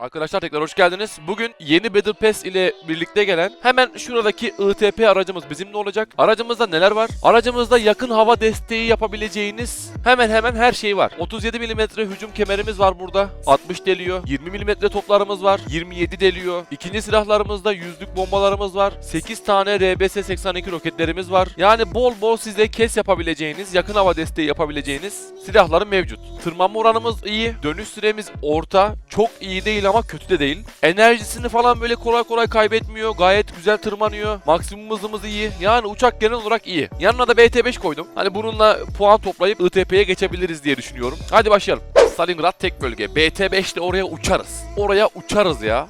Arkadaşlar tekrar hoş geldiniz. Bugün yeni Battle Pass ile birlikte gelen hemen şuradaki ITP aracımız bizimle olacak. Aracımızda neler var? Aracımızda yakın hava desteği yapabileceğiniz hemen hemen her şey var. 37 mm hücum kemerimiz var burada. 60 deliyor. 20 mm toplarımız var. 27 deliyor. İkinci silahlarımızda yüzlük bombalarımız var. 8 tane RBS-82 roketlerimiz var. Yani bol bol size kes yapabileceğiniz, yakın hava desteği yapabileceğiniz silahları mevcut. Tırmanma oranımız iyi. Dönüş süremiz orta. Çok iyi değil ama kötü de değil. Enerjisini falan böyle kolay kolay kaybetmiyor. Gayet güzel tırmanıyor. Maksimum hızımız iyi. Yani uçak genel olarak iyi. Yanına da BT5 koydum. Hani bununla puan toplayıp ITP'ye geçebiliriz diye düşünüyorum. Hadi başlayalım. Stalingrad tek bölge. BT5 ile oraya uçarız. Oraya uçarız ya.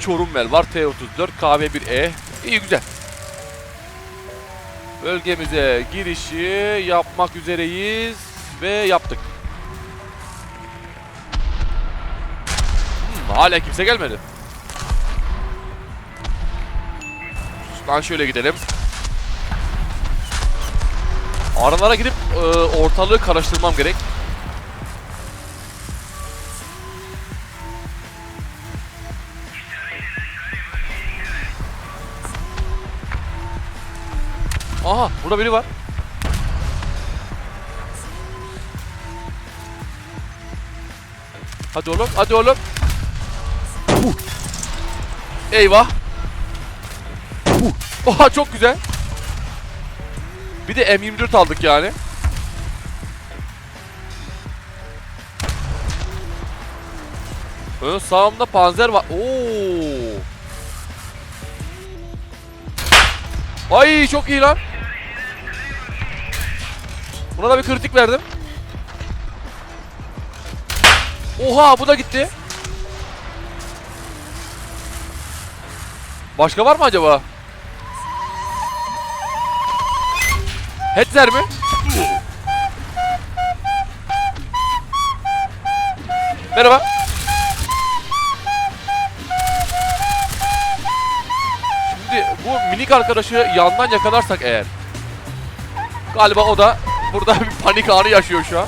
Çorummel var. T34, KV1E. İyi güzel. Bölgemize girişi yapmak üzereyiz ve yaptık. Hmm, hala kimse gelmedi. Şuradan şöyle gidelim. Aralara girip e, ortalığı karıştırmam gerek. Aha burada biri var. Hadi oğlum, hadi oğlum. Eyvah. Huh. Oha çok güzel. Bir de M24 aldık yani. Ön sağımda panzer var. Oo. Ay çok iyi lan. Buna da bir kritik verdim. Oha bu da gitti. Başka var mı acaba? Hetzer mi? Merhaba. Şimdi bu minik arkadaşı yandan yakalarsak eğer. Galiba o da burada bir panik anı yaşıyor şu an.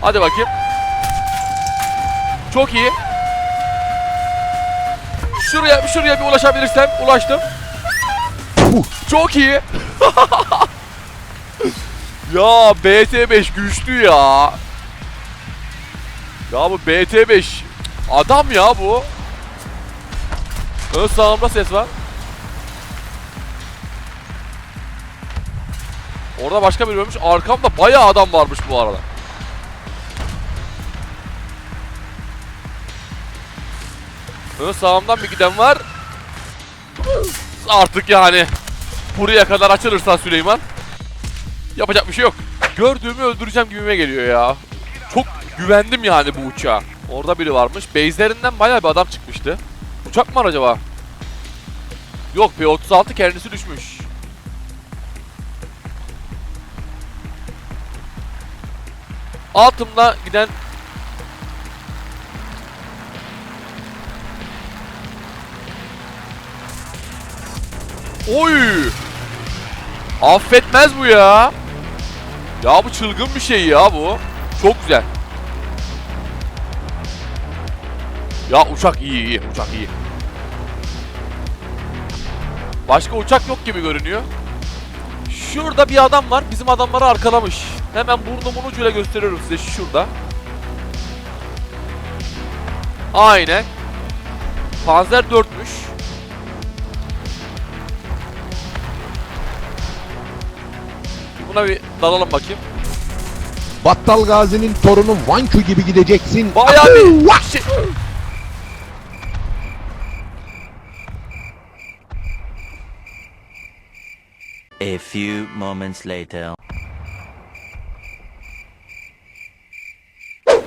Hadi bakayım. Çok iyi. Şuraya şuraya bir ulaşabilirsem ulaştım. Çok iyi. ya BT5 güçlü ya. Ya bu BT5 adam ya bu. Ön sağımda ses var. Orada başka biri ölmüş. Arkamda bayağı adam varmış bu arada. Ön sağımdan bir giden var. Artık yani buraya kadar açılırsa Süleyman yapacak bir şey yok. Gördüğümü öldüreceğim gibime geliyor ya. Çok güvendim yani bu uçağa. Orada biri varmış. Base'lerinden bayağı bir adam çıkmıştı. Uçak mı var acaba? Yok P-36 kendisi düşmüş. Altımda giden Oy! Affetmez bu ya. Ya bu çılgın bir şey ya bu. Çok güzel. Ya uçak iyi iyi uçak iyi. Başka uçak yok gibi görünüyor. Şurada bir adam var. Bizim adamları arkalamış. Hemen burnumun ucuyla gösteriyorum size şurada. Aynen. Panzer 4'müş. Buna bir dalalım bakayım. Battal Gazi'nin torunu Vanku gibi gideceksin. Bayağı bir şey... A few moments later.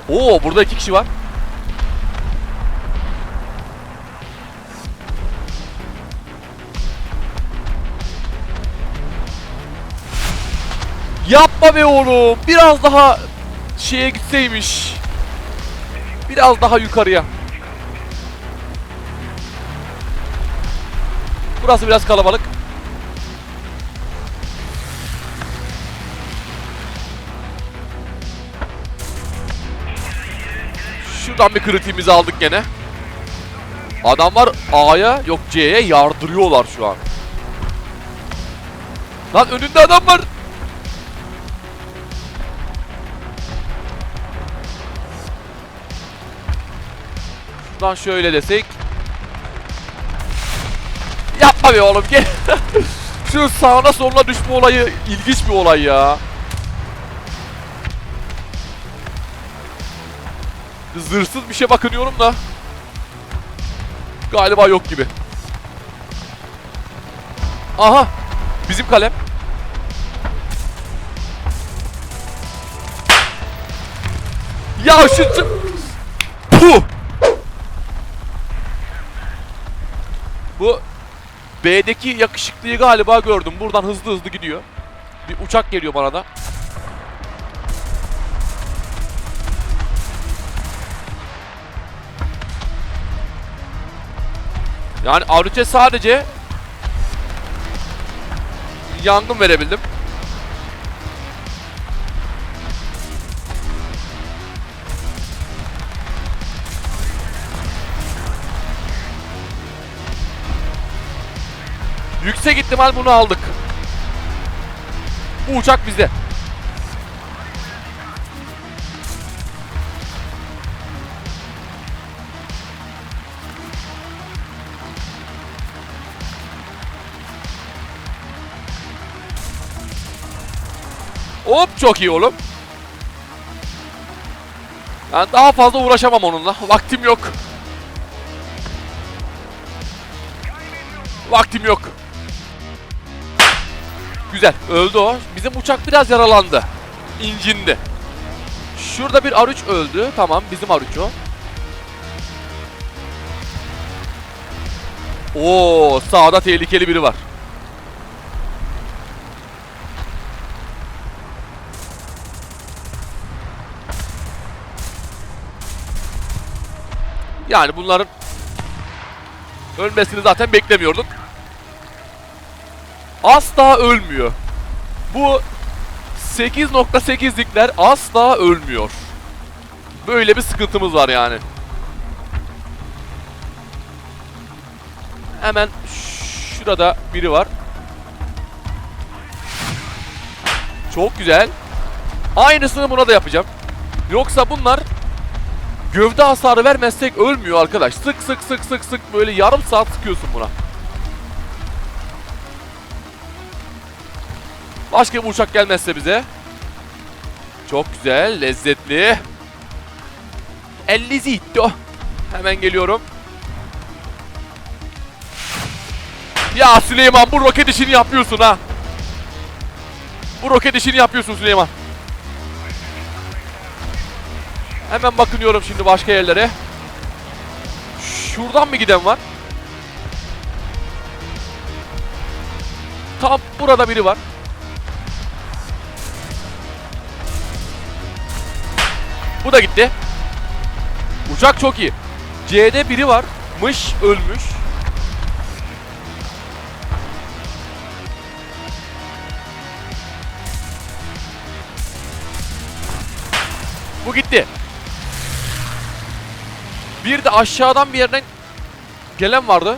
Oo burada iki kişi var. Yapma be oğlum. Biraz daha şeye gitseymiş. Biraz daha yukarıya. Burası biraz kalabalık. Şuradan bir kritiğimizi aldık gene. Adamlar A'ya yok C'ye yardırıyorlar şu an. Lan önünde adam var. Şuradan şöyle desek. Yapma be oğlum gel. Şu sağına soluna düşme olayı ilginç bir olay ya. Zırsız bir şey bakınıyorum da. Galiba yok gibi. Aha. Bizim kalem. Ya şu... şu- Puh! Bu B'deki yakışıklıyı galiba gördüm. Buradan hızlı hızlı gidiyor. Bir uçak geliyor bana da. Yani Avrupa sadece yangın verebildim. Yüksek ihtimal bunu aldık. Bu uçak bizde. Hop çok iyi oğlum. Ben daha fazla uğraşamam onunla. Vaktim yok. Vaktim yok. Güzel. Öldü o. Bizim uçak biraz yaralandı. İncindi. Şurada bir R3 öldü. Tamam bizim R3 o. Oo, sağda tehlikeli biri var. Yani bunların ölmesini zaten beklemiyorduk. Asla ölmüyor. Bu 8.8'likler asla ölmüyor. Böyle bir sıkıntımız var yani. Hemen şurada biri var. Çok güzel. Aynısını buna da yapacağım. Yoksa bunlar gövde hasarı vermezsek ölmüyor arkadaş. Sık sık sık sık sık böyle yarım saat sıkıyorsun buna. Başka bir uçak gelmezse bize. Çok güzel, lezzetli. Ellizito. Hemen geliyorum. Ya Süleyman bu roket işini yapıyorsun ha. Bu roket işini yapıyorsun Süleyman. Hemen bakınıyorum şimdi başka yerlere. Şuradan mı giden var? Tam burada biri var. Bu da gitti. Uçak çok iyi. C'de biri var. Mış ölmüş. Bu gitti. Bir de aşağıdan bir yerden gelen vardı.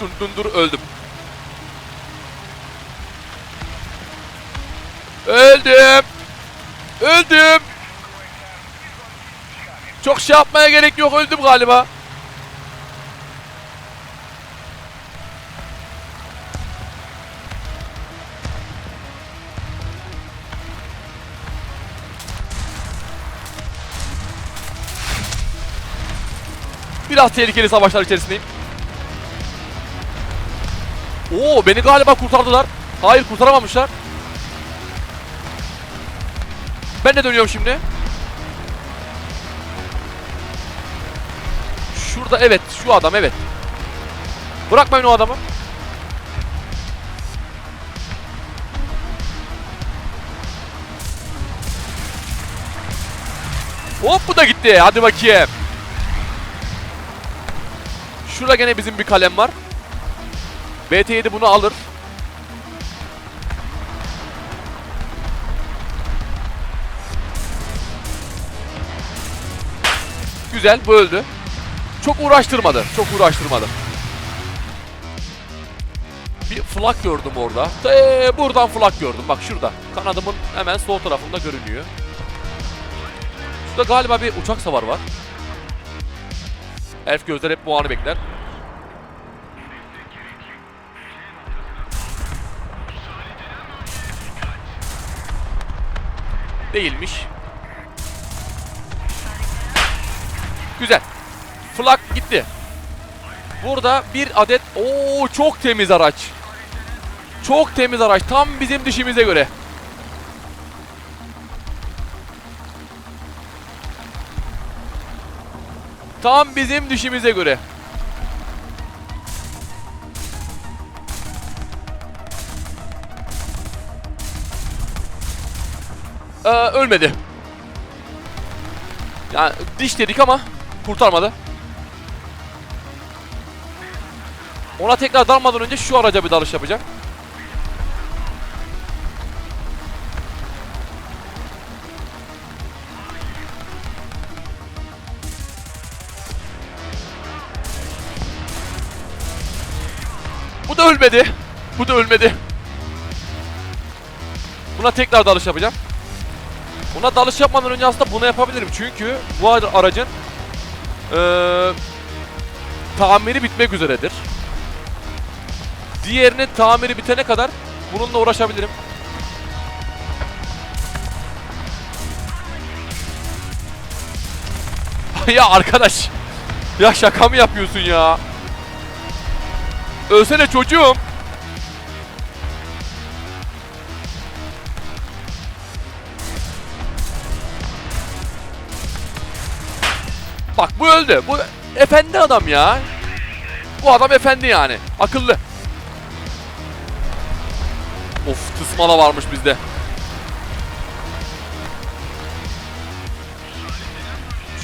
Dur dur dur öldüm. Öldüm. Öldüm. Çok şey yapmaya gerek yok öldüm galiba. Biraz tehlikeli savaşlar içerisindeyim. Oo beni galiba kurtardılar. Hayır kurtaramamışlar. Ben de dönüyorum şimdi. Şurada evet şu adam evet. Bırakmayın o adamı. Hop bu da gitti. Hadi bakayım. Şurada gene bizim bir kalem var. BT7 bunu alır. Güzel bu öldü. Çok uğraştırmadı. Çok uğraştırmadı. Bir flak gördüm orada. Te buradan flak gördüm. Bak şurada. Kanadımın hemen sol tarafında görünüyor. Şurada galiba bir uçak savar var. Elf gözler hep bu anı bekler. Değilmiş. Güzel. Flak gitti. Burada bir adet o çok temiz araç. Çok temiz araç. Tam bizim dişimize göre. Tam bizim dişimize göre. Ee, ölmedi. Yani diş dedik ama kurtarmadı. Ona tekrar dalmadan önce şu araca bir dalış yapacağım. Bu da ölmedi. Bu da ölmedi. Buna tekrar dalış yapacağım. Buna dalış yapmadan önce aslında bunu yapabilirim. Çünkü bu ara- aracın eee tamiri bitmek üzeredir. Diğerinin tamiri bitene kadar bununla uğraşabilirim. ya arkadaş. Ya şaka mı yapıyorsun ya? Ölsene çocuğum. Bak bu öldü. Bu efendi adam ya. Bu adam efendi yani. Akıllı. Of tısmala varmış bizde.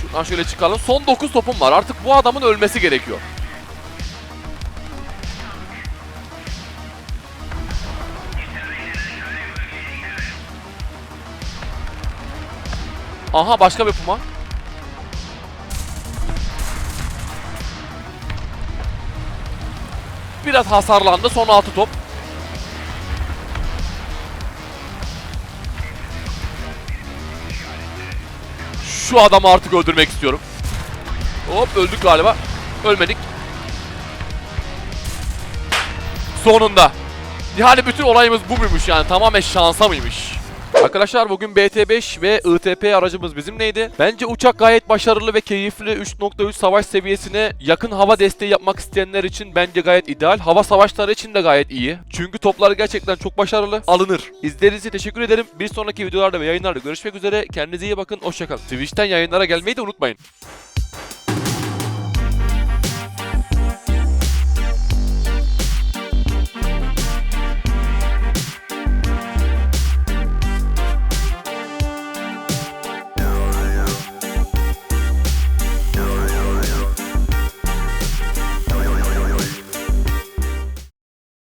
Şuradan şöyle çıkalım. Son 9 topum var. Artık bu adamın ölmesi gerekiyor. Aha başka bir puma. Biraz hasarlandı. Son 6 top. Şu adamı artık öldürmek istiyorum. Hop öldük galiba. Ölmedik. Sonunda. Yani bütün olayımız bu muymuş yani tamamen şansa mıymış? Arkadaşlar bugün BT5 ve ITP aracımız bizimleydi. Bence uçak gayet başarılı ve keyifli 3.3 savaş seviyesine yakın hava desteği yapmak isteyenler için bence gayet ideal. Hava savaşları için de gayet iyi. Çünkü toplar gerçekten çok başarılı. Alınır. İzlediğiniz için teşekkür ederim. Bir sonraki videolarda ve yayınlarda görüşmek üzere. Kendinize iyi bakın. Hoşçakalın. Twitch'ten yayınlara gelmeyi de unutmayın.